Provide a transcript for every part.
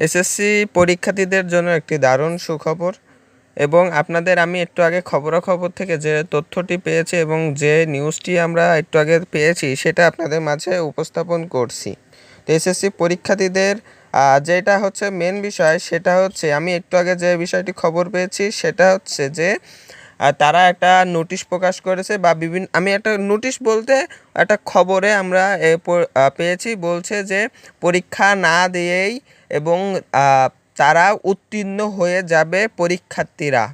SSC পরীক্ষার্থীদের জন্য একটি দারুণ সুখবর এবং আপনাদের আমি একটু আগে খবরাখবর থেকে যে তথ্যটি পেয়েছি এবং যে নিউজটি আমরা একটু আগে পেয়েছি সেটা আপনাদের মাঝে উপস্থাপন করছি। তো এসএসসি পরীক্ষার্থীদের যেটা হচ্ছে মেন বিষয় সেটা হচ্ছে আমি একটু আগে যে বিষয়টি খবর পেয়েছি সেটা হচ্ছে যে তারা একটা নোটিশ প্রকাশ করেছে বা বিভিন্ন, আমি একটা নোটিশ বলতে একটা খবরে আমরা পেয়েছি, বলছে যে পরীক্ষা না দিয়েই এবং তারা উত্তীর্ণ হয়ে যাবে পরীক্ষার্থীরা।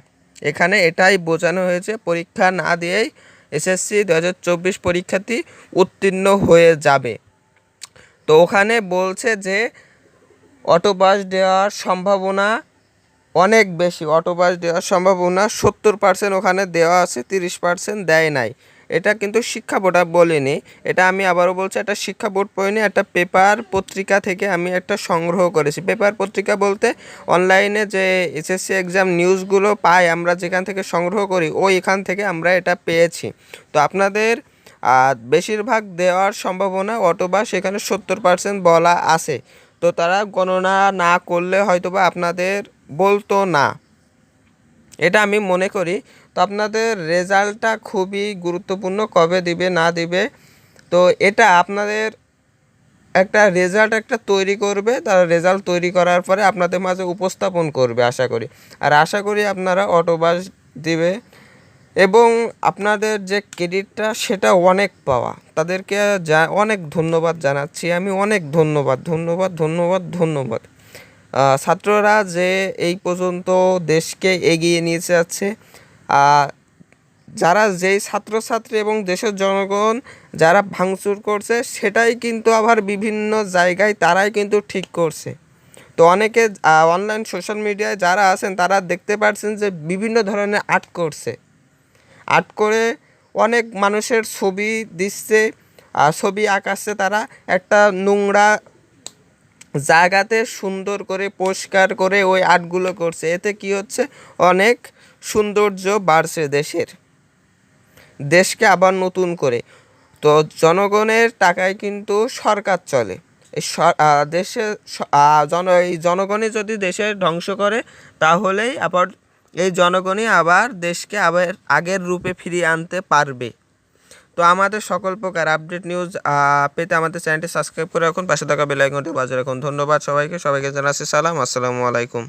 এখানে এটাই বোঝানো হয়েছে, পরীক্ষা না দিয়েই এসএসসি দু হাজার চব্বিশ পরীক্ষার্থী উত্তীর্ণ হয়ে যাবে। তো ওখানে বলছে যে অটোপাস দেওয়ার সম্ভাবনা অনেক বেশি। অটোপাস দেওয়ার সম্ভাবনা সত্তর পার্সেন্ট ওখানে দেওয়া আছে, তিরিশ পার্সেন্ট দেয় নাই। এটা কিন্তু শিক্ষা বোর্ড বলিনি। এটা আমি আবারও বলছি, একটা শিক্ষা বোর্ড পড়িনি, একটা পেপার পত্রিকা থেকে আমি একটা সংগ্রহ করেছি। পেপার পত্রিকা বলতে অনলাইনে যে এসএসসি এক্সাম নিউজগুলো পাই, আমরা যেখান থেকে সংগ্রহ করি, ওই এখান থেকে আমরা এটা পেয়েছি। তো আপনাদের আর বেশিরভাগ দেওয়ার সম্ভাবনা অটোবা সেখানে সত্তর পার্সেন্ট বলা আছে। তো তারা গণনা না করলে হয়তোবা আপনাদের বলতো না। এটা আমি মনে করি। তো আপনাদের রেজাল্টটা খুবই গুরুত্বপূর্ণ, কবে দিবে, না দিবে। তো এটা আপনাদের একটা রেজাল্ট একটা তৈরি করবে, তার রেজাল্ট তৈরি করার পরে আপনাদের মাঝে উপস্থাপন করবে, আশা করি। আর আশা করি আপনারা অটোবাস দিবে। এবং আপনাদের যে ক্রেডিটটা, সেটা অনেক পাওয়া। তাদেরকে অনেক ধন্যবাদ জানাচ্ছি। আমি অনেক ধন্যবাদ ধন্যবাদ ধন্যবাদ ধন্যবাদ। ছাত্ররা যে এই পর্যন্ত দেশকে এগিয়ে নিয়ে যাচ্ছে যারা যেই ছাত্রছাত্রী এবং দেশের জনগণ যারা ভাঙচুর করছে, সেটাই কিন্তু আবার বিভিন্ন জায়গায় তারাই কিন্তু ঠিক করছে। তো অনেকে অনলাইন সোশ্যাল মিডিয়ায় যারা আছেন, তারা দেখতে পাচ্ছেন যে বিভিন্ন ধরনের আর্ট করছে। আর্ট করে অনেক মানুষের ছবি দিচ্ছে ছবি আঁকাচ্ছে তারা। একটা নোংরা জায়গাতে সুন্দর করে, পরিষ্কার করে ওই আর্টগুলো করছে। এতে কি হচ্ছে? অনেক সৌন্দর্য বাড়ছে দেশের। দেশকে আবার নতুন করে। তো জনগণের টাকায় কিন্তু সরকার চলে। এই দেশে জন, এই জনগণই যদি দেশের ধ্বংস করে, তাহলেই আবার এই জনগণই আবার দেশকে আবার আগের রূপে ফিরিয়ে আনতে পারবে। তো আমাদের সকল প্রকার আপডেট নিউজ পেতে আমাদের চ্যানেলটি সাবস্ক্রাইব করে রাখুন। পাশে থাকা বেলাইকনটি বাজে রাখুন। ধন্যবাদ সবাইকে। সবাইকে জানাচ্ছি সালাম। আসসালামু আলাইকুম।